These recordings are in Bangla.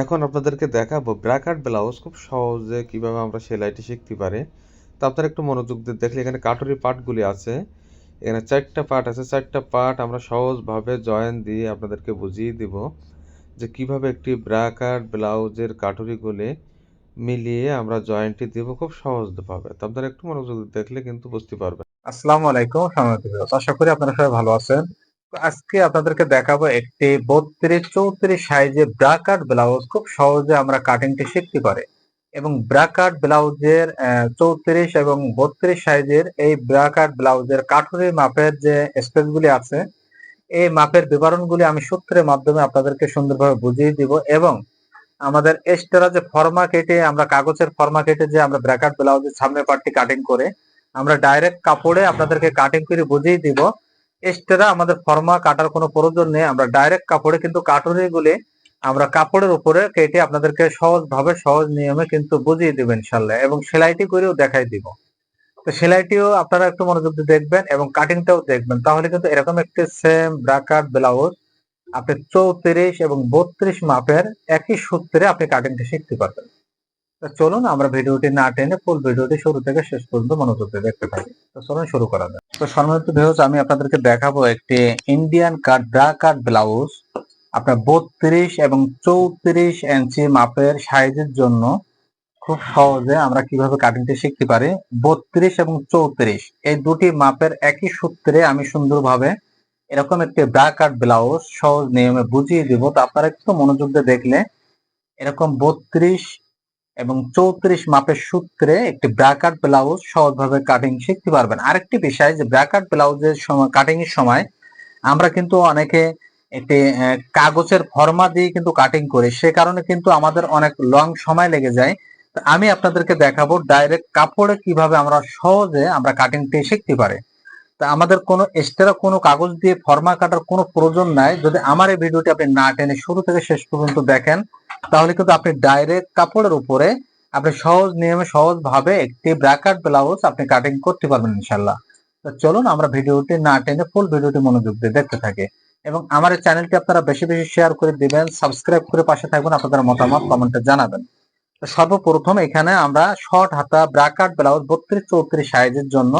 এখন আপনাদেরকে দেখাবো ব্র্যাকাট ব্লাউজ খুব সহজে কীভাবে আমরা সেলাইটি শিখতে পারি। তো আপনারা একটু মনোযোগ দিয়ে দেখলে এখানে কাটুরি পার্টগুলি আছে। এখানে চারটা পার্ট আছে। চারটা পার্ট আমরা সহজভাবে জয়েন দিয়ে আপনাদেরকে বুঝিয়ে দিব যে কীভাবে একটি ব্র্যাকাট ব্লাউজের কাটুরিগুলি মিলিয়ে আমরা জয়েন্টটি দিব খুব সহজভাবে। তো আপনারা একটু মনোযোগ দিয়ে দেখলে কিন্তু বুঝতে পারবেন। আসসালামু আলাইকুম আশা করি আপনারা সবাই ভালো আছেন। আজকে আপনাদেরকে দেখাবো একটি বত্রিশ চৌত্রিশ সাইজে ব্রাকাট ব্লাউজ খুব সহজে আমরা কাটিংটি শিখতে পারি। এবং ব্রাকাট ব্লাউজের চৌত্রিশ এবং বত্রিশ সাইজের এই ব্রাকাট ব্লাউজের কাঠুরি মাপের যে স্পেসগুলি আছে, এই মাপের বিবরণগুলি আমি সূত্রের মাধ্যমে আপনাদেরকে সুন্দরভাবে বুঝিয়ে দিব এবং আমাদের এক্সট্রা যে ফর্মা কেটে আমরা কাগজের ফর্মা কেটে যে আমরা ব্র্যাকাট ব্লাউজের সামনের পার্টটি কাটিং করে, আমরা ডাইরেক্ট কাপড়ে আপনাদেরকে কাটিং করে বুঝিয়ে দিব। এক্সট্রা আমাদের ফর্মা কাটার কোনো প্রয়োজন নেই। আমরা ডাইরেক্ট কাপড়ে কিন্তু কাটুরি গুলি আমরা কাপড়ের উপরে কেটে আপনাদেরকে সহজভাবে, সহজ নিয়মে কিন্তু বুঝিয়ে দিব ইনশাল্লাহ এবং সেলাইটি করেও দেখাই দিব। তো সেলাইটিও আপনারা একটু মনোযোগ দিয়ে দেখবেন এবং কাটিংটাও দেখবেন। তাহলে কিন্তু এরকম একটি সেম ব্রাকাট ব্লাউজ আপনি চৌত্রিশ এবং বত্রিশ মাপের একই সূত্রে আপনি কাটিংটা শিখতে পারবেন। চলুন, আমরা ভিডিওটি না টেনে ফুল ভিডিওটি শুরু থেকে শেষ পর্যন্ত মনোযোগ দিয়ে দেখতে থাকি তো চলুন, শুরু করা যাক। তো সম্মানিত ভিউজ আমি আপনাদেরকে দেখাবো একটি Indian cut bra cut blouse আপনার বত্রিশ এবং চৌত্রিশ ইঞ্চি মাপের সাইজের জন্য খুব সহজে আমরা কীভাবে কাটিংটি শিখতে পারি। বত্রিশ এবং চৌত্রিশ, এই দুটি মাপের একই সূত্রে আমি সুন্দরভাবে এরকম একটি ব্রা কাট ব্লাউজ সহজ নিয়মে বুঝিয়ে দিব। তো আপনারা একটু মনোযোগ দিয়ে দেখলে এরকম বত্রিশ এবং চৌত্রিশ মাপের সূত্রে একটি ব্র্যাকাট ব্লাউজ সহজভাবে কাটিং শিখতে পারবেন। আরেকটি বিষয় যে ব্র্যাকাট ব্লাউজের সময় কাটিং এর সময় আমরা কিন্তু অনেকে একটি কাগজের ফর্মা দিয়ে কিন্তু কাটিং করি। সে কারণে কিন্তু আমাদের অনেক লং সময় লেগে যায়। আমি আপনাদেরকে দেখাবো ডাইরেক্ট কাপড়ে কীভাবে আমরা সহজে আমরা কাটিংটি শিখতে পারি। তা আমাদের কোনো এক্সট্রা কোনো কাগজ দিয়ে ফর্মা কাটার কোনো প্রয়োজন নাই। যদি আমার এই ভিডিওটি আপনি না টেনে শুরু থেকে শেষ পর্যন্ত দেখেন তাহলে কিন্তু আপনি ডাইরেক্ট কাপড়ের উপরে আপনি সহজ নিয়মে সহজ ভাবে একটি ব্র্যাকেট ব্লাউজ আপনি কাটিং করতে পারবেন ইনশাল্লাহ তো চলুন আমরা ভিডিওটি না টেনে ফুল ভিডিওটি মনোযোগ দিয়ে দেখতে থাকি। এবং আমার চ্যানেলটি আপনারা বেশি বেশি শেয়ার করে দিবেন সাবস্ক্রাইব করে পাশে থাকবেন আপনাদের মতামত কমেন্টে জানাবেন। সর্বপ্রথম এখানে আমরা শর্ট হাতা ব্র্যাকেট ব্লাউজ বত্রিশ চৌত্রিশ সাইজের জন্য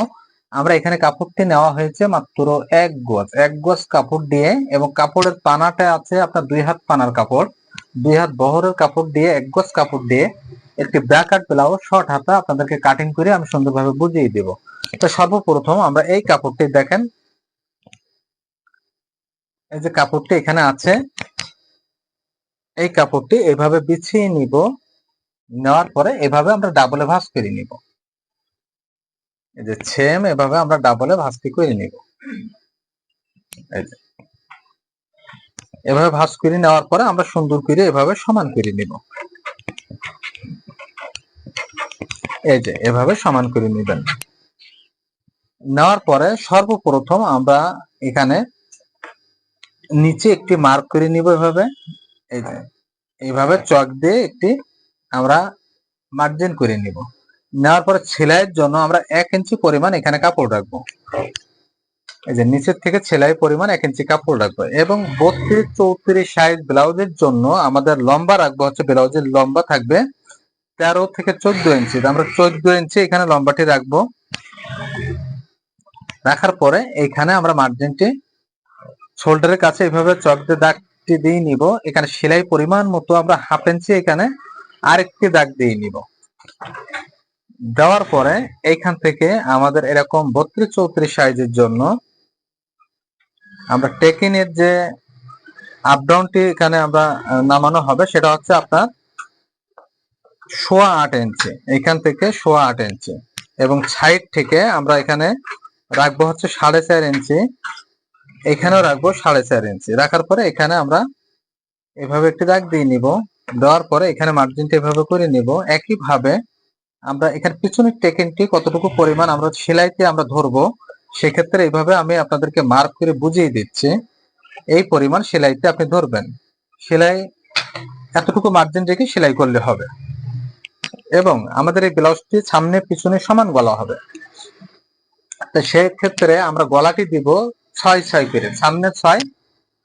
আমরা এখানে কাপড়টি নেওয়া হয়েছে মাত্র এক গজ এক গজ কাপড় দিয়ে এবং কাপড়ের পানাটা আছে আপনার দুই হাত পানার কাপড়। দুই হাত বহরের কাপড় দিয়ে, এক গজ কাপড় দিয়ে একটি ব্র্যাকেট ব্লাউজ শর্ট হাতা আপনাদেরকে কাটিং করে আমি সুন্দরভাবে বুঝিয়ে দেব। তো সর্বপ্রথম আমরা এই কাপড়টি দেখেন। এই যে কাপড়টি এখানে আছে। এই কাপড়টি এভাবে বিছিয়ে নিব। নেওয়ার পরে এভাবে আমরা ডাবলে ভাঁজ করে নিব। এই যে সেম এভাবে আমরা ডাবলে ভাঁজটি করে নিব। এই যে। এভাবে ভাঁজ করে নেওয়ার পরে আমরা সুন্দর করে এভাবে সমান করে নিব। এই যে, এভাবে সমান করে নেবেন। নেওয়ার পরে সর্বপ্রথম আমরা এখানে নিচে একটি মার্ক করে নিব এভাবে। এই যে এইভাবে চক দিয়ে একটি আমরা মার্জিন করে নিব। নেওয়ার পরে সেলাইয়ের জন্য আমরা এক ইঞ্চি পরিমাণ এখানে কাপড় রাখব। এই যে নিচের থেকে সেলাই পরিমাণ এক ইঞ্চি কাপড় রাখব এবং বত্রিশ, চৌত্রিশ সাইজ ব্লাউজের জন্য আমাদের লম্বা রাখব হচ্ছে ব্লাউজের লম্বা থাকবে তেরো থেকে চোদ্দ ইঞ্চি আমরা চোদ্দ ইঞ্চি এখানে লম্বাটি রাখব। রাখার পরে এখানে আমরা মার্জিনটি শোল্ডারের কাছে এভাবে চক দিয়ে দাগটি দিয়ে নিব। এখানে সেলাই পরিমাণ মতো আমরা হাফ ইঞ্চি এখানে আরেকটি দাগ দিয়ে নিব। দেওয়ার পরে এইখান থেকে আমাদের এরকম বত্রিশ চৌত্রিশ সাইজের জন্য আমরা টেকিনের যে আপডাউনটি এখানে আমরা নামানো হবে, সেটা হচ্ছে আপনার সোয়া আট ইঞ্চি এখান থেকে সোয়া আট ইঞ্চি এবং সাইড থেকে আমরা এখানে রাখব হচ্ছে সাড়ে চার ইঞ্চি এখানেও রাখব সাড়ে চার ইঞ্চি রাখার পরে এখানে আমরা এভাবে একটি দাগ দিয়ে নিব। দেওয়ার পরে এখানে মার্জিনটা এভাবে করে নিব। একইভাবে আমরা এখানে পিছনের টেকেনটি কতটুকু পরিমাণ আমরা সেলাইতে আমরা ধরবো, সেক্ষেত্রে এইভাবে আমি আপনাদেরকে মার্ক করে বুঝিয়ে দিচ্ছি। এই পরিমাণ সেলাইতে আপনি ধরবেন। সেলাই, এতটুকু মার্জিন রেখে সেলাই করলে হবে। এবং আমাদের এই ব্লাউজটি সামনে পিছনে সমান গলা হবে। তো সেক্ষেত্রে আমরা গলাটি দিব ছয় ছয় করে। সামনে ছয়,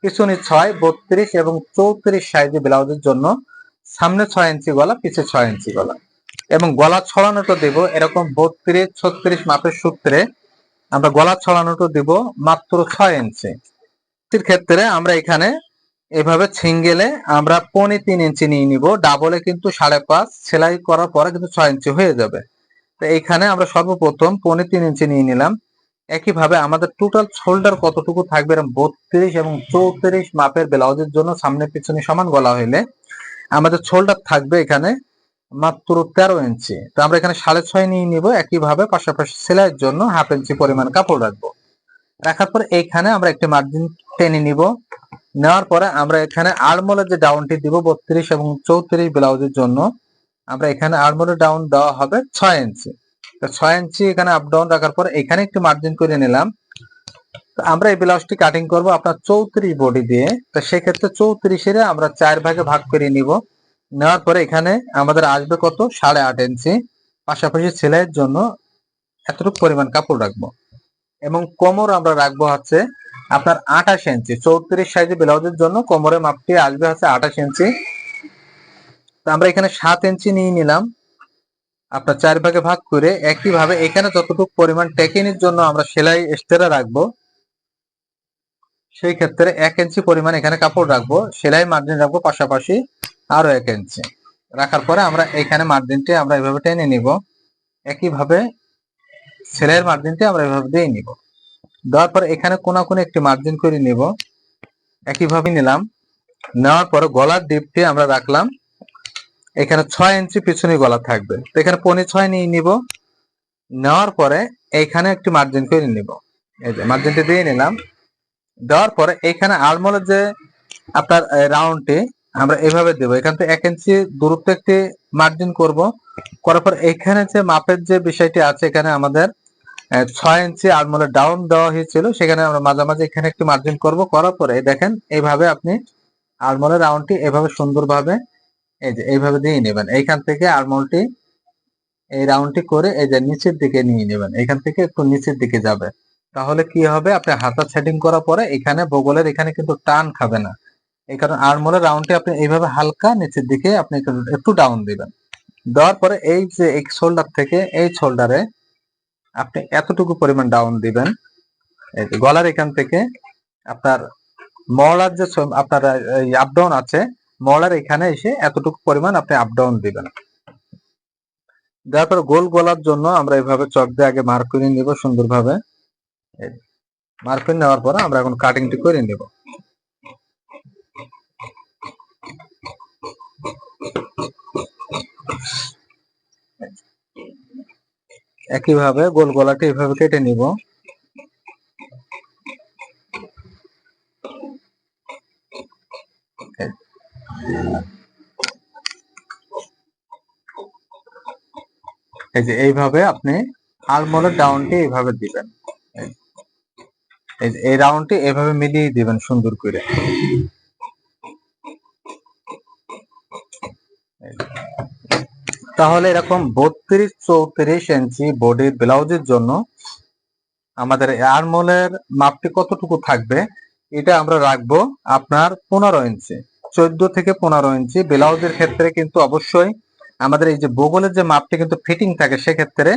পিছনে ছয়, বত্রিশ এবং চৌত্রিশ সাইজে ব্লাউজের জন্য সামনে ছয় ইঞ্চি গলা, পিছে ছয় ইঞ্চি গলা। এবং গলা ছড়ানোটা দেব এরকম বত্রিশ, ছত্রিশ মাপের সূত্রে। আমরা গলা ছড়ানোটা দেব মাত্র ছয় ইঞ্চি ক্ষেত্রে আমরা এখানে এভাবে ছিঙ্গেলে আমরা পৌনে তিন ইঞ্চি নিয়ে নিব। ডাবলে কিন্তু সাড়ে পাঁচ, সেলাই করার পরে কিন্তু ছয় ইঞ্চি হয়ে যাবে। তো এইখানে আমরা সর্বপ্রথম পৌনে তিন ইঞ্চি নিয়ে নিলাম। একইভাবে আমাদের টোটাল শোল্ডার কতটুকু থাকবে এরকম বত্রিশ এবং চৌত্রিশ মাপের ব্লাউজের জন্য সামনে পিছনে সমান গলা হইলে আমাদের শোল্ডার থাকবে এখানে মাত্র তেরো ইঞ্চি। তো আমরা এখানে সাড়ে ছয় নিয়ে নিব, একইভাবে পাশাপাশি সেলাইয়ের জন্য হাফ ইঞ্চি পরিমাণ কাপড় রাখব। রাখার পর এইখানে আমরা একটি মার্জিন টেনে নিব। নেওয়ার পরে আমরা এখানে আড়মোলের যে ডাউনটি দিব, বত্রিশ এবং চৌত্রিশ ব্লাউজের জন্য, আমরা এখানে আড়মোলের ডাউন দেওয়া হবে ছয় ইঞ্চি। তো ছয় ইঞ্চি এখানে আপ ডাউন রাখার পর এখানে একটু মার্জিন করে নিলাম। তো আমরা এই ব্লাউজটি কাটিং করব আপনার চৌত্রিশ বডি দিয়ে। তো সেক্ষেত্রে চৌত্রিশের আমরা চার ভাগে ভাগ করে নিব। নেওয়ার পরে এখানে আমাদের আসবে কত? সাড়ে আট ইঞ্চি পাশাপাশি সেলাইয়ের জন্য এতটুকু পরিমাণ কাপড় রাখব। এবং কোমর আমরা রাখব হচ্ছে আপনার আঠাশ ইঞ্চি চৌত্রিশ সাইজের ব্লাউজের জন্য কোমরের মাপটি আসবে হচ্ছে আঠাশ ইঞ্চি তো আমরা এখানে সাত ইঞ্চি নিয়ে নিলাম। আপনার চার ভাগে ভাগ করে একইভাবে এখানে যতটুকু পরিমাণ টেকিনির জন্য আমরা সেলাই এক্সট্রা রাখব, সেই ক্ষেত্রে এক ইঞ্চি পরিমাণ এখানে কাপড় রাখব। সেলাই মার্জিন রাখব পাশাপাশি। আরও এক ইঞ্চি রাখার পরে আমরা এখানে মার্জিনটি আমরা এভাবে টেনে নিব। একইভাবে সেলাইয়ের মার্জিনটি আমরা এভাবে দিয়ে নিব। দেওয়ার পরে এখানে কোনা কোনে একটি মার্জিন করে নিব। একইভাবে নিলাম। নেওয়ার পরে গলার ডিপটি আমরা রাখলাম। এখানে ছয় ইঞ্চি পিছনে গলা থাকবে। তো এখানে পনি ছয় নিয়ে নিব। নেওয়ার পরে এইখানে একটি মার্জিন করে নিব। এই যে মার্জিনটি দিয়ে নিলাম। দেওয়ার পরে এখানে আলমোলের যে আপনার রাউন্ডটি আমরা এভাবে দেব। এখান থেকে এক ইঞ্চি দূরত্ব একটি মার্জিন করব। করার পর এখানে যে মাপের যে বিষয়টি আছে, এখানে আমাদের ছয় ইঞ্চি আলমোলের ডাউন দেওয়া হয়েছিল। সেখানে আমরা মাঝামাঝি এখানে একটি মার্জিন করব। করার পরে দেখেন এইভাবে আপনি আলমোলের রাউন্ডটি এভাবে সুন্দরভাবে, এই যে এইভাবে দিয়ে নেবেন। এইখান থেকে আলমোলটি এই রাউন্ডটি করে এই যে নিচের দিকে নিয়ে নেবেন। এখান থেকে একটু নিচের দিকে যাবে। তাহলে কি হবে? আপনি হাতা সেটিং করার পরে এখানে বগলের এখানে কিন্তু টান খাবে না। এই কারণে আর্মোলের রাউন্ডটি আপনি এইভাবে হালকা নিচের দিকে আপনি একটু- ডাউন দিবেন। দেওয়ার পরে এই যে এক শোল্ডার থেকে এই শোল্ডারে আপনি এতটুকু পরিমাণ ডাউন দিবেন। গলার এখান থেকে আপনার মলার যে আপনার আপ ডাউন আছে মলার এখানে এসে এতটুকু পরিমাণ আপনি আপডাউন দিবেন। দেওয়ার গোল গলার জন্য আমরা এইভাবে চক দিয়ে আগে মার্ক নিব সুন্দরভাবে। মার্ক নেওয়ার পরে আমরা এখন কাটিংটি করে নিব। একইভাবে গোল গলাটি এইভাবে কেটে নিব। এই যে এইভাবে আপনি আলমোলের ডাউনটি এইভাবে দিবেন। এই- এই যে এই রাউন্ডটি এইভাবে মিলিয়ে দিবেন সুন্দর করে। তাহলে এরকম বত্রিশ চৌত্রিশ ইঞ্চি বডির ব্লাউজের জন্য আমাদের আরমোলের মাপটি কতটুকু থাকবে? এটা আমরা রাখব আপনার পনেরো ইঞ্চি। চোদ্দ থেকে পনেরো ইঞ্চি ব্লাউজের ক্ষেত্রে কিন্তু অবশ্যই আমাদের এই যে বগলের যে মাপটি কিন্তু ফিটিং থাকে, সেক্ষেত্রে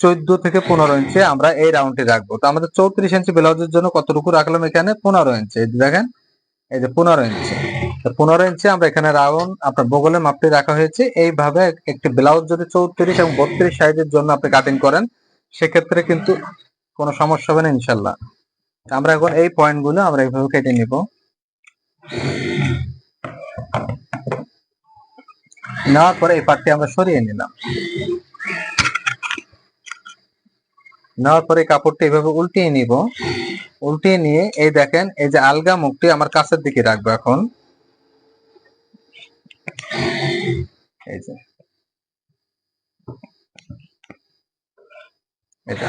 চোদ্দ থেকে পনেরো ইঞ্চি আমরা এই রাউন্ডটি রাখব। তো আমাদের চৌত্রিশ ইঞ্চি ব্লাউজের জন্য কতটুকু রাখলাম এখানে? পনেরো ইঞ্চি। দেখেন, এই যে পনেরো ইঞ্চি। পনেরো ইঞ্চি আমরা এখানে রাউন্ড আপনার বগলের মাপটি রাখা হয়েছে। এইভাবে একটি ব্লাউজ যদি চৌত্রিশ এবং বত্রিশ সাইজের জন্য আপনি কাটিং করেন, সেক্ষেত্রে কিন্তু কোনো সমস্যা হবে না ইনশাল্লাহ। আমরা এখন এই পয়েন্টগুলো আমরা এইভাবে কেটে নিব। নেওয়ার পরে এই পার্টটি আমরা সরিয়ে নিলাম। নেওয়ার পরে কাপড়টি এইভাবে উল্টিয়ে নিব। উল্টিয়ে নিয়ে এই দেখেন, এই যে আলগা মুখটি আমার কাছের দিকে রাখব এখন।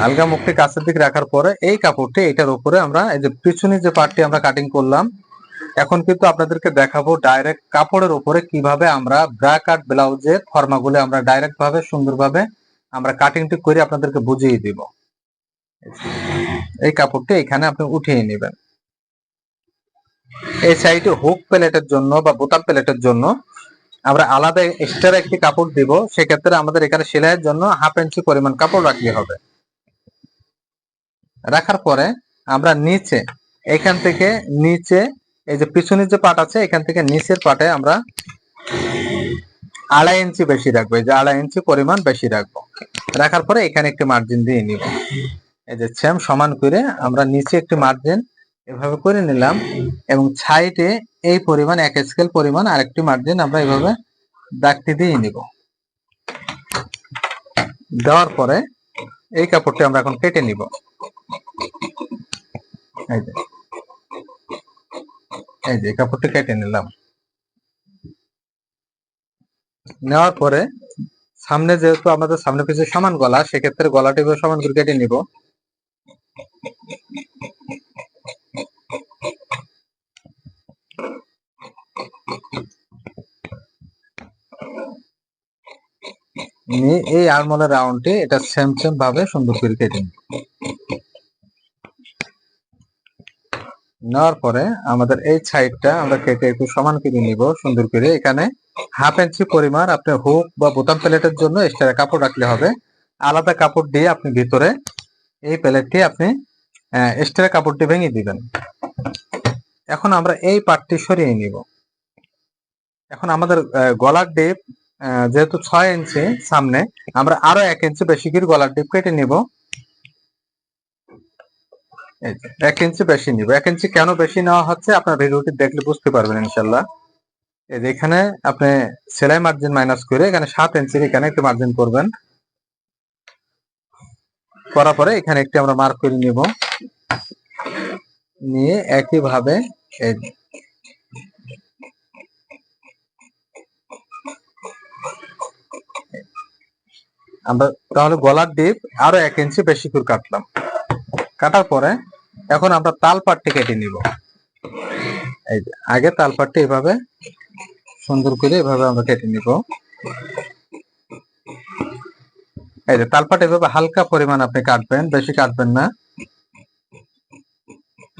আলগা মুখটি কাছের দিকে রাখার পরে এই কাপড়টি এটার উপরে আমরা এই যে পিছনে যে পার্টটি আমরা কাটিং করলাম, এখন কিন্তু আপনাদেরকে দেখাবো ডাইরেক্ট কাপড়ের উপরে কীভাবে আমরা ব্রা কাট ব্লাউজের ফর্মাগুলো আমরা ডাইরেক্ট ভাবে, সুন্দরভাবে আমরা কাটিংটি করে আপনাদেরকে বুঝিয়ে দিব। এই কাপড়টি এখানে আপনি উঠিয়ে নেবেন। এই সাইডে হুক প্লেটের জন্য বা বোতাম প্লেটের জন্য আমরা আলাদা এক্সট্রা একটি কাপড় দিব, সেক্ষেত্রে আমাদের এখানে সেলাইয়ের জন্য হাফ ইঞ্চি পরিমাণ কাপড় রাখতে হবে। রাখার পরে আমরা নিচে, এখান থেকে নিচে, এই যে পিছনের যে পাট আছে, এখান থেকে নিচের পাটে আমরা আড়াই ইঞ্চি বেশি রাখব, এই যে আড়াই ইঞ্চি পরিমাণ বেশি রাখব। রাখার পরে এখানে একটি মার্জিন দিয়ে নিব। এই যে সেম সমান করে আমরা নিচে একটি মার্জিন এভাবে করে নিলাম এবং সাইডে এই পরিমাণ, এক স্কেল পরিমাণ আরেকটি মার্জিন আমরা এভাবে দাগটি দিয়ে নিব। দেওয়ার পরে এই কাপড়টি আমরা এখন কেটে নিব। এই যে এই যে কাপড়টি কেটে নিলাম। নেওয়ার পরে সামনে যেহেতু আমাদের সামনে পিছনে সমান গলা, সেক্ষেত্রে গলাটি সমান করে কেটে নিব। নিয়ে এই আরমোলের রাউন্ডটি এটা সেম সেম ভাবে সুন্দর করে কেটে নেওয়ার পরে আমাদের এই সাইডটা আমরা কেটে একটু সমান করে নিব সুন্দর করে। এখানে হাফ ইঞ্চি পরিমাণ আপনি হুক বা বোতাম প্লেটের জন্য এক্সট্রা কাপড় রাখলে হবে। আলাদা কাপড় দিয়ে আপনি ভিতরে এই প্লেটটি আপনি এক্সট্রা কাপড়টি ভেঙে দিবেন। এখন আমরা এই পাটটি সরিয়ে নিব। এখন আমাদের গলার ডিপ যেহেতু ছয় ইঞ্চি সামনে, আমরা আরও এক ইঞ্চি বেশি করে গলার ডিপ কেটে নিব। এক ইঞ্চি বেশি নিব। এক ইঞ্চি কেন বেশি নেওয়া হচ্ছে, আপনার ভিডিওটি দেখলে বুঝতে পারবেন ইনশাল্লাহ এখানে আপনি সেলাই মার্জিন মাইনাস করে এখানে সাত ইঞ্চির এখানে একটু মার্জিন করবেন। করার পরে এখানে একটি আমরা মার্ক করে নিব। নিয়ে একইভাবে এই আমরা তাহলে গলার ডিপ আরও এক ইঞ্চি বেশি করে কাটলাম। কাটার পরে এখন আমরা তাল পাটটি কেটে নিব। এই যে, আগে তাল পাটটি এভাবে সুন্দর করে এভাবে আমরা কেটে নিব। এই যে, তালপাট এভাবে হালকা পরিমাণ আপনি কাটবেন, বেশি কাটবেন না।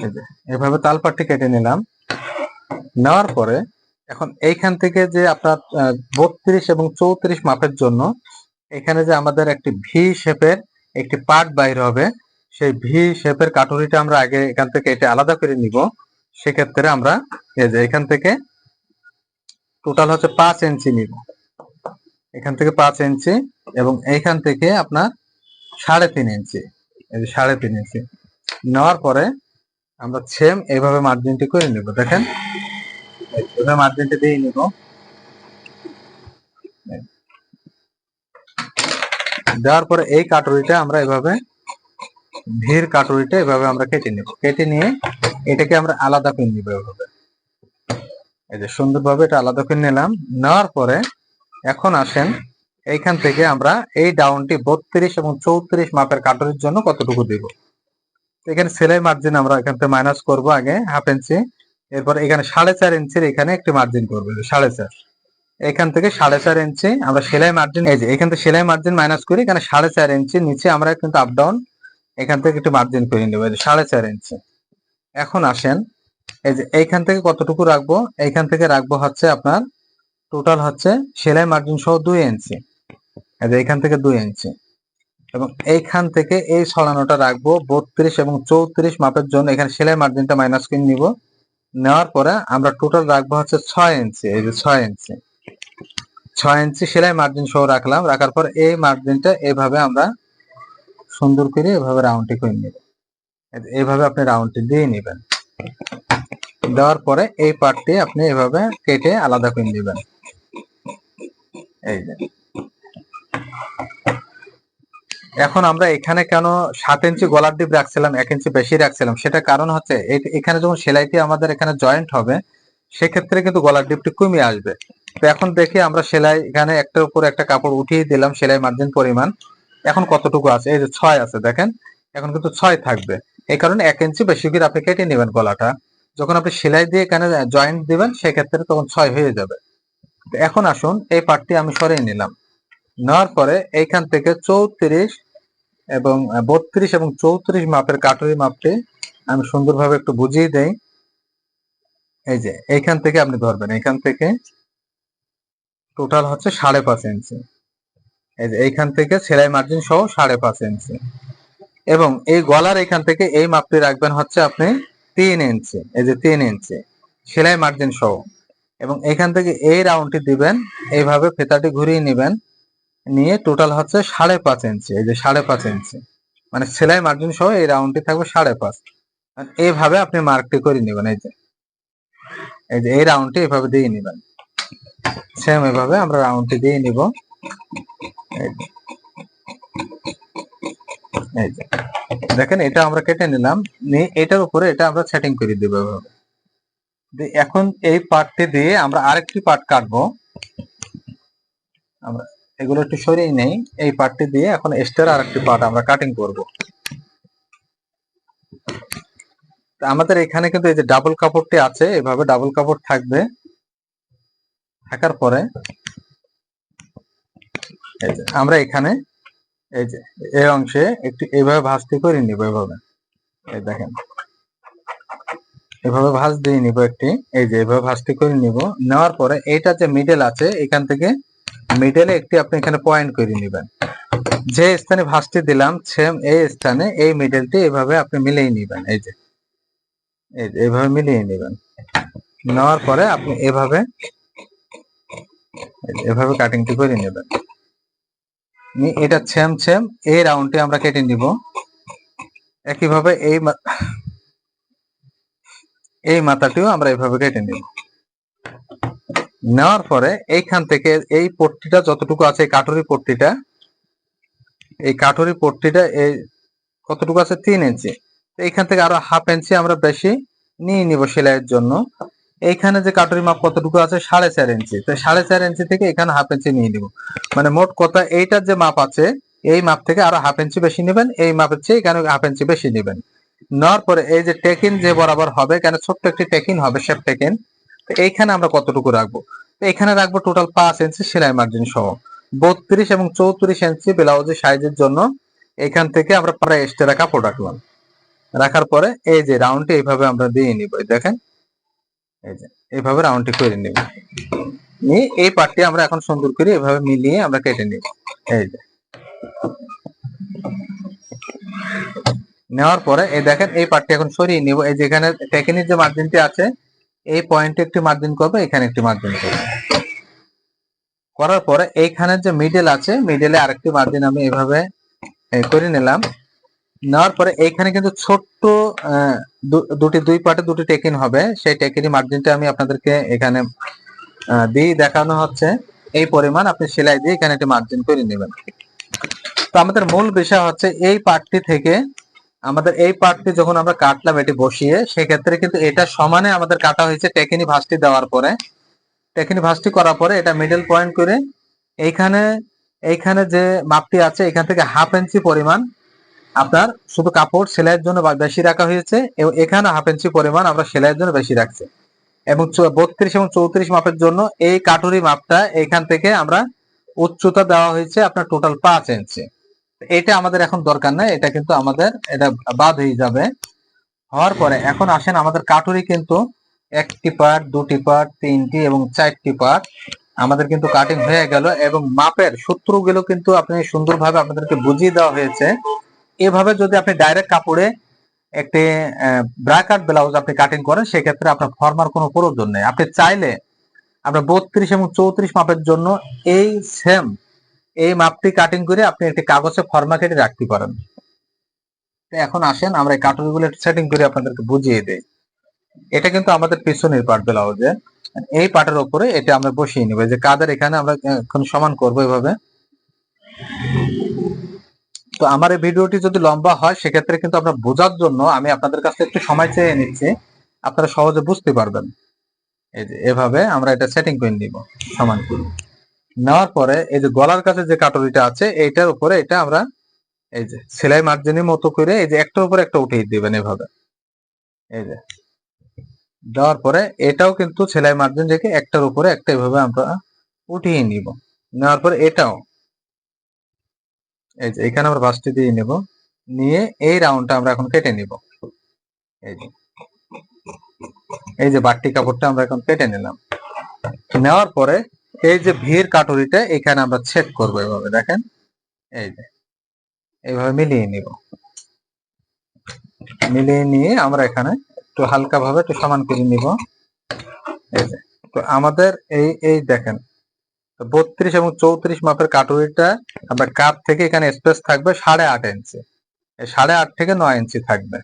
এই যে, এভাবে তালপাটটি কেটে নিলাম। নেওয়ার পরে এখন এইখান থেকে যে আপনার বত্রিশ এবং চৌত্রিশ মাপের জন্য এখানে যে আমাদের একটি ভি শেপের একটি পার্ট বাইর হবে, সেই ভি শেপের কাটুরিটা আমরা আগে এখান থেকে এটা আলাদা করে নিব। সেক্ষেত্রে আমরা এই যে এখান থেকে টোটাল হচ্ছে পাঁচ ইঞ্চি নিব। এখান থেকে পাঁচ ইঞ্চি এবং এইখান থেকে আপনার সাড়ে তিন ইঞ্চি এই যে সাড়ে তিন ইঞ্চি নেওয়ার পরে আমরা সেম এইভাবে মার্জিনটি করে নিব। দেখেন এইভাবে মার্জিনটি দিয়ে নিব। দেওয়ার পরে এই কাটুরিটা আমরা এভাবে, ভিড় কাটুরিটা এভাবে আমরা কেটে নিব। কেটে নিয়ে এটাকে আমরা আলাদা করে নিব এভাবে। এই যে সুন্দরভাবে এটা আলাদা করে নিলাম। নেওয়ার পরে এখন আসেন, এইখান থেকে আমরা এই ডাউনটি বত্রিশ এবং চৌত্রিশ মাপের কাটুরির জন্য কতটুকু দিব? এখানে সেলাই মার্জিন আমরা এখান থেকে মাইনাস করব আগে হাফ ইঞ্চি এরপর এখানে সাড়ে চার ইঞ্চির এখানে একটি মার্জিন করব, সাড়ে চার। এখান থেকে সাড়ে চার ইঞ্চি আমরা সেলাই মার্জিন এই যে এখান থেকে সেলাই মার্জিন মাইনাস করি, এখানে সাড়ে চার ইঞ্চি নিচে আমরা কিন্তু আপ ডাউন এখান থেকে একটু মার্জিন করে নেব সাড়ে চার ইঞ্চি এখন আসেন, এই যে এইখান থেকে কতটুকু রাখব? এইখান থেকে রাখব হচ্ছে আপনার টোটাল হচ্ছে সেলাই মার্জিন সহ দুই ইঞ্চি এই যে এইখান থেকে দুই ইঞ্চি এবং এইখান থেকে এই ছড়ানোটা রাখব বত্রিশ এবং চৌত্রিশ মাপের জন্য, এখানে সেলাই মার্জিনটা মাইনাস করে নিব। নেওয়ার পরে আমরা টোটাল রাখব হচ্ছে ছয় ইঞ্চি এই যে ছয় ইঞ্চি ছয় ইঞ্চি সেলাই মার্জিন সহ রাখলাম। রাখার পর এই মার্জিনটা এভাবে আমরা সুন্দর করে এভাবে রাউন্ডটি করে নিব। এইভাবে আপনি রাউন্ডটি দিয়ে নেবেন। দেওয়ার পরে এই পার্টটি আপনি এভাবে কেটে আলাদা করে নেবেন। এই যে। এখন আমরা এখানে কেন সাত ইঞ্চি গলার ডিপ রাখছিলাম, এক ইঞ্চি বেশি রাখছিলাম সেটা কারণ হচ্ছে এখানে যখন সেলাইটি আমাদের এখানে জয়েন্ট হবে, সেক্ষেত্রে কিন্তু গলার ডিপটি কমে আসবে। তো এখন দেখি আমরা সেলাই, এখানে একটার উপর একটা কাপড় উঠিয়ে দিলাম, সেলাই মার্জিন পরিমাণ। এখন কতটুকু আছে? এই যে ছয় আছে, দেখেন। এখন কিন্তু ছয় থাকবে। এই কারণে এক ইঞ্চি বেশি করে আপনি কেটে নেবেন গলাটা। যখন আপনি সেলাই দিয়ে এখানে জয়েন্ট দিবেন, সেক্ষেত্রে তখন ছয় হয়ে যাবে। এখন আসুন, এই পার্টটি আমি সরিয়ে নিলাম। নেওয়ার পরে এইখান থেকে চৌত্রিশ এবং বত্রিশ এবং চৌত্রিশ মাপের কাটুরি মাপটি আমি সুন্দরভাবে একটু বুঝিয়ে দেই। এই যে, এইখান থেকে আপনি ধরবেন, এইখান থেকে টোটাল হচ্ছে সাড়ে পাঁচ ইঞ্চি এই যে এইখান থেকে সেলাই মার্জিন সহ সাড়ে পাঁচ ইঞ্চি এবং এই গলার এখান থেকে এই মাপটি রাখবেন হচ্ছে আপনি তিন ইঞ্চি এই যে তিন ইঞ্চি সেলাই মার্জিন সহ। এবং এখান থেকে এই রাউন্ডটি দিবেন, এইভাবে ফেতাটি ঘুরিয়ে নেবেন, নিয়ে টোটাল হচ্ছে সাড়ে পাঁচ ইঞ্চি এই যে সাড়ে পাঁচ ইঞ্চি মানে সেলাই মার্জিন সহ এই রাউন্ডটি থাকবে সাড়ে পাঁচ। এইভাবে আপনি মার্কটি করে নেবেন, এই যে। এই যে এই রাউন্ডটি এভাবে দিয়ে নেবেন। সেম এভাবে আমরা রাউন্ডটি দিয়ে নিব। দেখেন, এটা আমরা কেটে নিলাম। নিয়ে এটার উপরে এটা আমরা সেটিং করে দিব এখন এই পার্টটি দিয়ে আমরা আরেকটি পার্ট কাটবো। আমরা এগুলো একটু সরিয়ে নেই। এই পার্টটি দিয়ে এখন এক্সট্রা আরেকটি পার্ট আমরা কাটিং করব। আমাদের এখানে কিন্তু এই যে ডাবল কাপড়টি আছে, এভাবে ডাবল কাপড় থাকবে। থাকার পরে আমরা এখানে এই যে এই অংশে একটু এইভাবে ভাঁজটি করে নিব এভাবে। এই দেখেন। এভাবে ভাঁজ দিয়ে নিব একটি। এই যে এভাবে ভাঁজটি করে নিব। নেওয়ার পরে এইটা যে মিডল আছে, এখান থেকে মিডলে একটি আপনি এখানে পয়েন্ট করে নেবেন। যে স্থানে ভাঁজটি দিলাম সেম এই স্থানে এই মিডলটি এভাবে আপনি মিলিয়ে নেবেন। এই যে এই যে এভাবে মিলিয়ে নেবেন। নেওয়ার পরে আপনি এভাবে এভাবে কাটিংটি করে নেবেন। এটা সেম সেম এই রাউন্ডটি আমরা কেটে নিব। একইভাবে এই এই মাথাটিও আমরা এইভাবে কেটে নিব। নেওয়ার পরে এইখান থেকে এই পট্টিটা যতটুকু আছে, এই কাঠুরি পট্টিটা, এই কাঠুরি পট্টিটা এই কতটুকু আছে, তিন ইঞ্চি এইখান থেকে আরও হাফ ইঞ্চি আমরা বেশি নিয়ে নিব সেলাইয়ের জন্য। এইখানে যে কাটুরি মাপ কতটুকু আছে? সাড়ে চার ইঞ্চি। তো সাড়ে চার ইঞ্চি থেকে এখানে হাফ ইঞ্চি নিয়ে নিব। মানে মোট কথা, এইটার যে মাপ আছে, এই মাপ থেকে আরও হাফ ইঞ্চি বেশি নেবেন, এই মাপের চেয়ে এখানে হাফ ইঞ্চি বেশি নেবেন। নেওয়ার পরে এই যে টেকিন যে বরাবর হবে, কেন ছোট্ট একটি টেকিন হবে, শেপ টেকিন এইখানে আমরা কতটুকু রাখব? এখানে রাখব টোটাল পাঁচ ইঞ্চি সেলাই মার্জিন সহ। বত্রিশ এবং চৌত্রিশ ইঞ্চি ব্লাউজের সাইজের জন্য এখান থেকে আমরা প্রায় এক্সট্রা কাপড় রাখলাম রাখার পরে এই যে রাউন্ডটি এইভাবে আমরা দিয়ে নিব দেখেন। এইভাবে রাউন্ডটি করে নিব। নিয়ে এই পার্টটি আমরা এখন সুন্দর করে এভাবে মিলিয়ে আমরা কেটে নিব। এই যে। নেওয়ার পরে এই দেখেন এই পার্টটি এখন সরিয়ে নিব। এই যেখানে টেকিনির যে মার্জিনটি আছে, এই পয়েন্টে একটি মার্জিন করবে, এখানে একটি মার্জিন করবে। করার পরে এইখানে যে মিডল আছে মিডলে আরেকটি মার্জিন আমি এভাবে করে নিলাম। নেওয়ার পরে এইখানে কিন্তু ছোট্ট দুটি, দুই পার্টে দুটি টেকিন হবে। সেই টেকিনি মার্জিনটা আমি আপনাদেরকে এখানে দিয়ে দেখানো হচ্ছে। এই পরিমাণ আপনি সেলাই দিয়ে এখানে একটি মার্জিন করে নেবেন। তো আমাদের মূল বিষয় হচ্ছে এই পার্টটি থেকে আমাদের এই পার্টটি যখন আমরা কাটলাম এটি বসিয়ে, সেক্ষেত্রে কিন্তু এটা সমানে আমাদের কাটা হয়েছে টেকিনি ভাঁজটি দেওয়ার পরে। টেকিনি ভাঁজটি করার পরে এটা মিডল পয়েন্ট করে, এইখানে এইখানে যে মাপটি আছে, এখান থেকে হাফ ইঞ্চি পরিমাণ আপনার শুধু কাপড় সেলাইয়ের জন্য বেশি রাখা হয়েছে এবং এখানে হাফ ইঞ্চি পরিমাণ আমরা সেলাইয়ের জন্য বেশি রাখছি। এবং বত্রিশ এবং চৌত্রিশ মাপের জন্য এই কাটুরি মাপটা এখান থেকে আমরা উচ্চতা দেওয়া হয়েছে আপনার টোটাল পাঁচ ইঞ্চি। এটা আমাদের এখন দরকার নাই, এটা কিন্তু আমাদের, এটা বাদ হয়ে যাবে। হওয়ার পরে এখন আসেন আমাদের কাটুরি কিন্তু একটি পার্ট, দুটি পার্ট, তিনটি এবং চারটি পার্ট। আমাদের কিন্তু কাটিং হয়ে গেল এবং মাপের সূত্রগুলো কিন্তু আপনি সুন্দরভাবে আপনাদেরকে বুঝিয়ে দেওয়া হয়েছে। এভাবে যদি আপনি ডাইরেক্ট কাপড়ে একটি ব্রাকাট ব্লাউজ আপনি কাটিং করেন, সেক্ষেত্রে আপনার ফর্মার কোনো প্রয়োজন নেই। আপনি চাইলে আপনার বত্রিশ এবং চৌত্রিশ মাপের জন্য এই সেম এই মাপটি কাটিং করে আপনি একটি কাগজে ফর্মা কেটে রাখতে পারেন। এখন আসেন, আমরা এই কাটুরিগুলো সেটিং করে আপনাদেরকে বুঝিয়ে দেই। এটা কিন্তু আমাদের পিছনের পার্ট ব্লাউজে এই পার্টের উপরে এটা আমরা বসিয়ে নিব। যে কাদের এখানে আমরা এখন সমান করব এভাবে। তো আমার এই ভিডিওটি যদি লম্বা হয়, সেক্ষেত্রে কিন্তু আপনার বোঝার জন্য আমি আপনাদের কাছে একটু সময় চেয়ে নিচ্ছি। আপনারা সহজে বুঝতে পারবেন। এই যে, এভাবে আমরা এটা সেটিং করে নিব, সমান করে। নেওয়ার পরে এই যে গলার কাছে যে কাটুরিটা আছে, এইটার উপরে এটা আমরা এই যে সেলাই মার্জিনের মতো করে এই যে একটার উপরে একটা উঠিয়ে দিবেন এভাবে। এই যে, দেওয়ার পরে এটাও কিন্তু সেলাই মার্জিন রেখে একটার উপরে একটা এভাবে আমরা উঠিয়ে নিব। নেওয়ার পরে এটাও এই যে, এখানে আমরা বাসটি দিয়ে নেব। নিয়ে এই রাউন্ডটা আমরা এখন কেটে নিব। এই যে এই যে বাট্টি কাপড়টা আমরা এখন কেটে নিলাম। নেওয়ার পরে এই যে ভিড় কাটুরিটা এখানে আমরা ছেদ করব এভাবে, দেখেন। এই যে এইভাবে মিলিয়ে নিব। মিলিয়ে নিয়ে আমরা এখানে একটু হালকা ভাবে একটু সমান করে নিব। এই যে, তো আমাদের এই এই দেখেন বত্রিশ এবং চৌত্রিশ মাপের কাটুরিটা আমরা কাপ থেকে এখানে স্পেস থাকবে সাড়ে আট ইঞ্চি সাড়ে আট থেকে নয় ইঞ্চি থাকবে।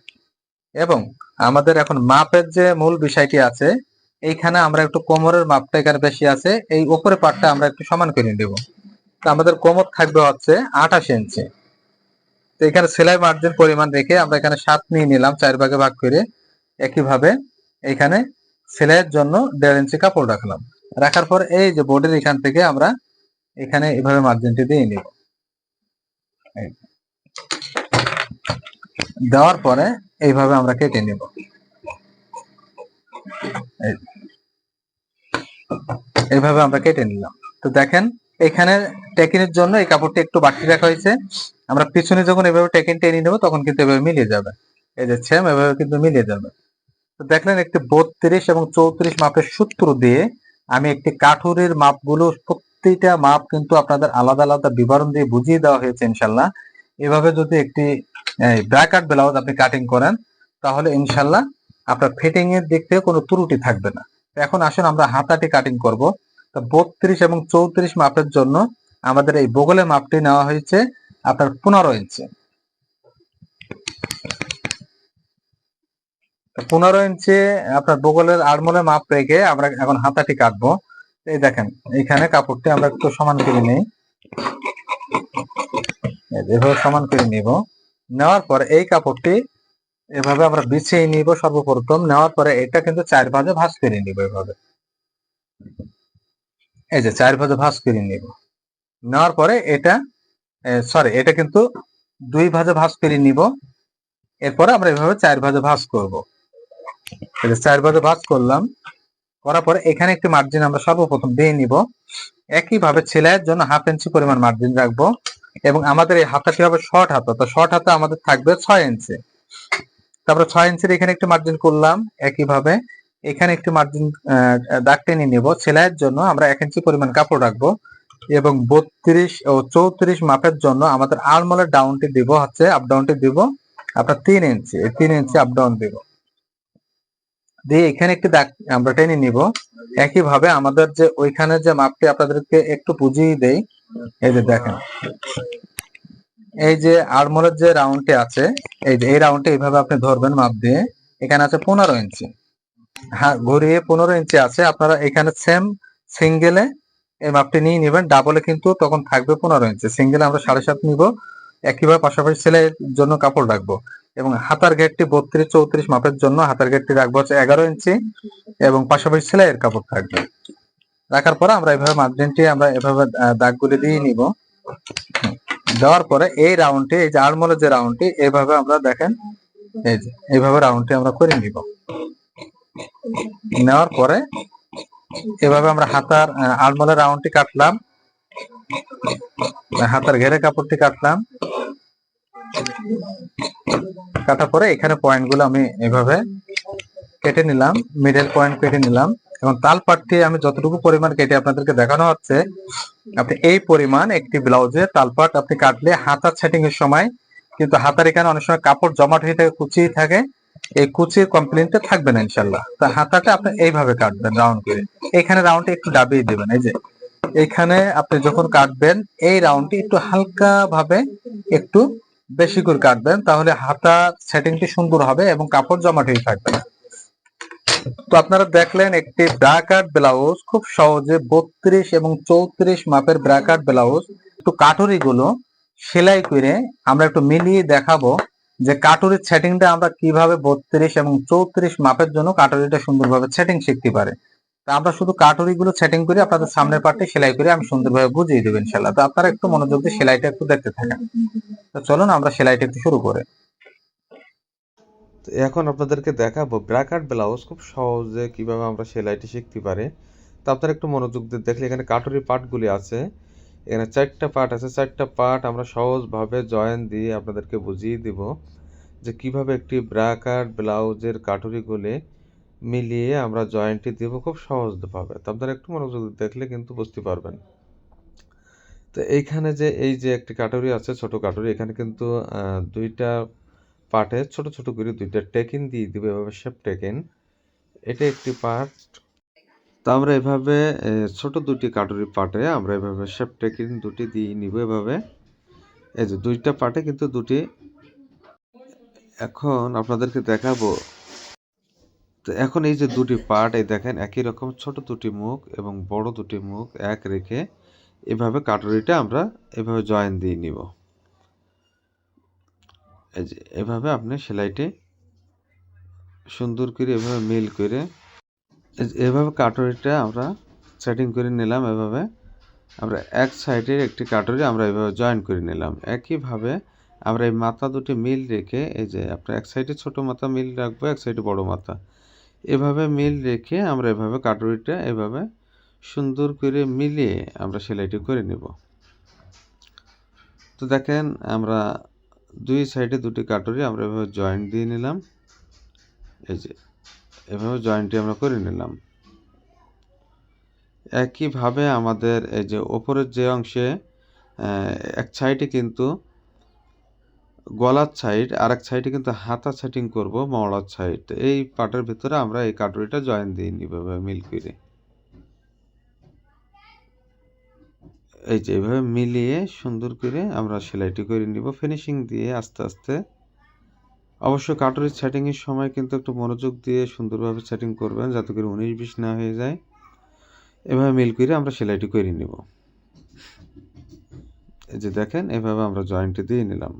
এবং আমাদের এখন মাপের যে মূল বিষয়টি আছে, এইখানে আমরা একটু কোমরের মাপটা এখানে বেশি আছে, এই উপরে পাটটা আমরা একটু সমান করে দেব তো আমাদের কোমর থাকবে হচ্ছে আঠাশ ইঞ্চি তো এখানে সেলাই মার্জিন পরিমাণ রেখে আমরা এখানে সাত নিয়ে নিলাম, চার ভাগে ভাগ করে। একইভাবে এখানে সেলাইয়ের জন্য দেড় ইঞ্চি কাপড় রাখলাম। রাখার পর এই যে বোর্ডের এখান থেকে আমরা এখানে এভাবে মার্জিনটি দিয়ে নিব। দেওয়ার পরে এইভাবে আমরা কেটে নেব। এইভাবে আমরা কেটে নিলাম। তো দেখেন, এখানে টেকিনের জন্য এই কাপড়টি একটু বাড়তি রাখা হয়েছে। আমরা পিছনে যখন এভাবে টেকিন টেনে নেব, তখন কিন্তু এভাবে মিলিয়ে যাবে। এই যে সেম এভাবে কিন্তু মিলিয়ে যাবে। তো দেখলেন, একটি বত্রিশ এবং চৌত্রিশ মাপের সূত্র দিয়ে আমি একটি কাঠুরের মাপগুলো প্রত্যেকটা মাপ কিন্তু আপনাদের আলাদা আলাদা বিবরণ দিয়ে বুঝিয়ে দেওয়া হয়েছে ইনশাল্লাহ। এভাবে যদি একটি ব্র্যাকাট ব্লাউজ আপনি কাটিং করেন, তাহলে ইনশাল্লাহ আপনার ফিটিং এর দিক থেকে কোনো ত্রুটি থাকবে না। এখন আসুন আমরা হাতাটি কাটিং করব। তো বত্রিশ এবং চৌত্রিশ মাপের জন্য আমাদের এই বগলের মাপটি নেওয়া হয়েছে আপনার পনেরো ইঞ্চি তো পনেরো ইঞ্চি, আপনার বগলের আড়মোলের মাপ রেখে আমরা এখন হাতাটি কাটবো। এই দেখেন এইখানে কাপড়টি আমরা একটু সমান করে নিই। এভাবে সমান করে নিব। নেওয়ার পরে এই কাপড়টি এভাবে আমরা বিছিয়ে নিব সর্বপ্রথম। নেওয়ার পরে এটা কিন্তু চার ভাজে ভাঁজ করে নিব এভাবে। এই যে চার ভাজে ভাঁজ করে নিব। নেওয়ার পরে এটা সরি এটা কিন্তু দুই ভাজে ভাঁজ করে নিব। এরপরে আমরা এভাবে চার ভাজে ভাঁজ করব। এই যে চার ভাঁজে ভাঁজ করলাম, করার পরে এখানে একটি মার্জিন আমরা সর্বপ্রথম দিয়ে নিব। একইভাবে সেলাইয়ের জন্য হাফ ইঞ্চি পরিমাণ মার্জিন রাখব এবং আমাদের এই হাতাটি হবে শর্ট হাতা। তো শর্ট হাতা আমাদের থাকবে ছয় ইঞ্চি তারপরে ছয় ইঞ্চির এখানে একটি মার্জিন করলাম একইভাবে। এখানে একটি মার্জিন দাগ টেনে নিব। সেলাইয়ের জন্য আমরা এক ইঞ্চি পরিমাণ কাপড় রাখব এবং বত্রিশ ও চৌত্রিশ মাপের জন্য আমাদের আলমলের ডাউনটি দিব হচ্ছে আপ ডাউনটি দিব। আপনার তিন ইঞ্চি তিন ইঞ্চি আপ ডাউন দিব। দিয়ে এখানে একটি দাগ আমরা টেনে নিব। একইভাবে আমাদের যে ওইখানে যে মাপটি আপনাদেরকে একটু বুঝিয়ে দেই, এই যে দেখেন। এই যে আড়মোলের যে রাউন্ডটি আছে, এই যে এই রাউন্ডটি এইভাবে আপনি ধরবেন মাপ দিয়ে। এখানে আছে পনেরো ইঞ্চি। হ্যাঁ ঘুরিয়ে পনেরো ইঞ্চি আছে। আপনারা এখানে সেম সিঙ্গেলে এই মাপটি নিয়ে নেবেন। ডাবলে কিন্তু তখন থাকবে পনেরো ইঞ্চি। সিঙ্গেলে আমরা সাড়ে সাত নিব। একইভাবে পাশাপাশি সেলাইয়ের জন্য কাপড় রাখব। এবং হাতার গেটটি বত্রিশ চৌত্রিশ মাপের জন্য হাতার গেটটি রাখব হচ্ছে এগারো ইঞ্চি এবং পাশাপাশি সেলাইয়ের কাপড় থাকবে। রাখার পরে আমরা এভাবে মার্জিনটি আমরা এভাবে দাগগুলি দিয়ে নিব। দেওয়ার পরে এই রাউন্ডটি, এই যে আড়মোলের যে রাউন্ডটি এইভাবে আমরা দেখেন, এই যে এইভাবে রাউন্ডটি আমরা করে নিব। নেওয়ার পরে এভাবে আমরা হাতার আড়মোলের রাউন্ডটি কাটলাম, হাতার ঘেরে কাপড়টি কাটলাম। কাটার পরে এখানে পয়েন্টগুলো আমি এভাবে কেটে নিলাম মিডল পয়েন্ট কেটে নিলাম এবং তাল পাটটি আমি যতটুকু পরিমাণ কেটে আপনাদেরকে দেখানো হচ্ছে, আপনি এই পরিমাণ একটি ব্লাউজে তালপাট আপনি কাটলে হাতার সেটিং এর সময় কিন্তু হাতার এখানে অনেক সময় কাপড় জমাট হয়ে থাকে কুচি থাকে, এই কুচির কমপ্লেনটা থাকবে না ইনশাল্লাহ তা হাতাটা আপনি এইভাবে কাটবেন রাউন্ড করে। এখানে রাউন্ডটা একটু ডাবিয়ে দেবেন, এই যে এখানে আপনি যখন কাটবেন, এই রাউন্ডটি একটু হালকা ভাবে একটু বেশি করে কাটবেন, তাহলে হাতা সেটিংটি সুন্দর হবে এবং কাপড় জমাট হয়ে থাকবে না। তো আপনারা দেখলেন একটি ব্রাকাট ব্লাউজ খুব সহজে বত্রিশ এবং চৌত্রিশ মাপের ব্রাকাট ব্লাউজ একটু কাটুরি গুলো সেলাই করে আমরা একটু মিলিয়ে দেখাবো যে কাটুরির সেটিংটা আমরা কীভাবে বত্রিশ এবং চৌত্রিশ মাপের জন্য কাটুরিটা সুন্দরভাবে সেটিং শিখতে পারে। তা আমরা শুধু কাটুরি গুলো সেটিং করে আপনাদের সামনের পার্টে সেলাই করে আমি সুন্দরভাবে বুঝিয়ে দেবো ইনশাল্লাহ তো আপনারা একটু মনোযোগ দিয়ে সেলাইটা একটু দেখতে থাকেন। তো চলুন আমরা সেলাইটা একটু শুরু করে। এখন আপনাদেরকে দেখাবো ব্র্যাকাট ব্লাউজ খুব সহজে কীভাবে আমরা সেলাইটি শিখতে পারি। তো আপনারা একটু মনোযোগ দিয়ে দেখলে এখানে কাটুরি পার্টগুলি আছে। এখানে চারটা পার্ট আছে। চারটা পার্ট আমরা সহজভাবে জয়েন দিয়ে আপনাদেরকে বুঝিয়ে দিব যে কীভাবে একটি ব্র্যাকাট ব্লাউজের কাটুরিগুলি মিলিয়ে আমরা জয়েন্টটি দেব, খুব সহজভাবে তো আপনারা একটু মনোযোগ দেখলে কিন্তু বুঝতে পারবেন। তো এইখানে যে, এই যে একটি কাটুরি আছে, ছোট কাটুরি, এখানে কিন্তু দুইটা পার্টে ছোট ছোট করে দুইটা টেকিন দিয়ে দিবে, এভাবে শেপ টেকিন। এটা একটি পার্ট তো আমরা এভাবে ছোট দুটি কাটুরি পার্টে আমরা এভাবে শেপ টেকিন দুটি দিয়ে নিব এভাবে। এই যে দুইটা পার্টে কিন্তু দুটি। এখন আপনাদেরকে দেখাবো তো এখন এই যে দুটি পার্ট এই দেখেন, একই রকম ছোট দুটি মুখ এবং বড় দুটি মুখ এক রেখে এভাবে কাটুরিটা আমরা এভাবে জয়েন দিয়ে নিব। এই যে এভাবে আপনি সেলাইটি সুন্দর করে এভাবে মিল করে এভাবে কাটুরিটা আমরা সেটিং করে নিলাম, এভাবে আমরা এক সাইডের একটি কাটুরি আমরা এভাবে জয়েন করে নিলাম। একইভাবে আমরা এই মাথা দুটি মিল রেখে এই যে আপনার এক সাইডে ছোট মাথা মিল রাখব, এক সাইডে বড় মাথা। এভাবে মিল রেখে আমরা এভাবে কাটুরিটা এভাবে সুন্দর করে মিলিয়ে আমরা সেলাইটি করে নেব। তো দেখেন, আমরা দুই সাইডে দুটি কাটুরি আমরা এভাবে জয়েন্ট দিয়ে নিলাম। এই যে, এভাবে জয়েন্টটি আমরা করে নিলাম। একইভাবে আমাদের এই যে ওপরের যে অংশে এক সাইডে কিন্তু গলার সাইড আর এক সাইডে কিন্তু হাতা সেটিং করব মওড়ার সাইড এই পার্টের ভিতরে আমরা এই কাটুরিটা জয়েন দিয়ে নিব এভাবে মিল করে। এই যে এভাবে মিলিয়ে সুন্দর করে আমরা সেলাইটি করে নিব ফিনিশিং দিয়ে আস্তে আস্তে। অবশ্য কাটুরির সেটিংয়ের সময় কিন্তু একটু মনোযোগ দিয়ে সুন্দরভাবে সেটিং করবেন, যাতে করে উনিশ বিশ না হয়ে যায়। এভাবে মিল করে আমরা সেলাইটি করে নিব। এই যে দেখেন, এভাবে আমরা জয়েন্টটি দিয়ে নিলাম।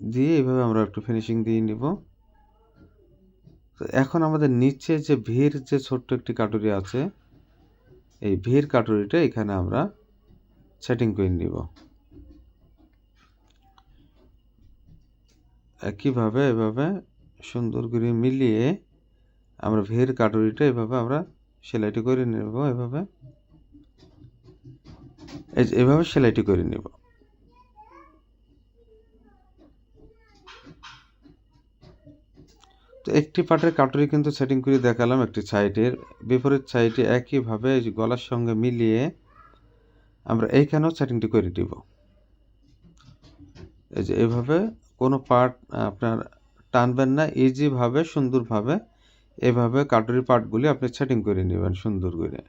দিয়ে এভাবে আমরা একটু ফিনিশিং দিয়ে নিব। তো এখন আমাদের নিচে যে ভিড়, যে ছোট্ট একটি কাটুরি আছে, এই ভিড় কাটুরিটা এখানে আমরা সেটিং করে নিব। একইভাবে, এভাবে সুন্দর করে মিলিয়ে আমরা ভিড় কাটুরিটা এভাবে আমরা সেলাইটি করে নেব, এভাবে। এভাবে সেলাইটি করে নেব। তো একটি পাটের কাটুরি কিন্তু সেটিং করে দেখালাম একটি সাইডের। বিপরীত সাইডে একইভাবে গলার সঙ্গে মিলিয়ে আমরা এইখানেও সেটিংটি করে দিব। এই যে এইভাবে কোনো পার্ট আপনার টানবেন না ইজিভাবে সুন্দরভাবে এভাবে কাটুরি পার্টগুলি আপনি সেটিং করে নেবেন সুন্দর করে।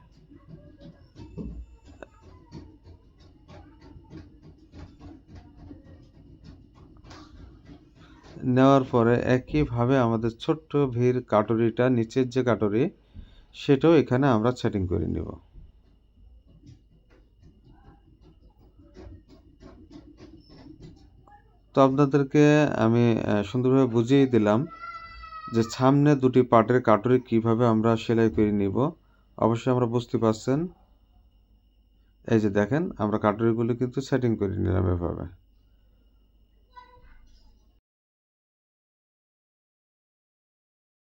নেওয়ার পরে একইভাবে আমাদের ছোট্ট ভিড় কাটুরিটা, নিচের যে কাটুরি, সেটাও এখানে আমরা সেটিং করে নেব। তো আপনাদেরকে আমি সুন্দরভাবে বুঝিয়ে দিলাম যে সামনে দুটি পাটের কাটুরি কীভাবে আমরা সেলাই করে নিব। অবশ্যই আমরা বুঝতে পারছেন। এই যে দেখেন, আমরা কাটুরিগুলো কিন্তু সেটিং করে নিলাম এভাবে।